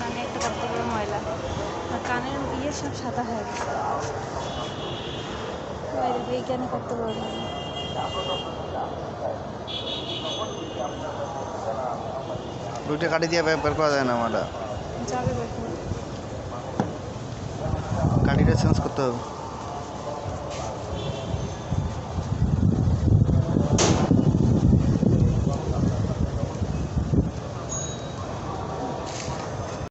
কানে একটা কত বড় ময়লা আর কানের ইয়ে সব সাদা হয়ে গেছে। ওই দেখো এইখানে কত বড় ময়লা দুইটা কাটি দিয়ে বের করা যায় না আমারটা যাবে কাটিটা চেঞ্জ করতে হবে।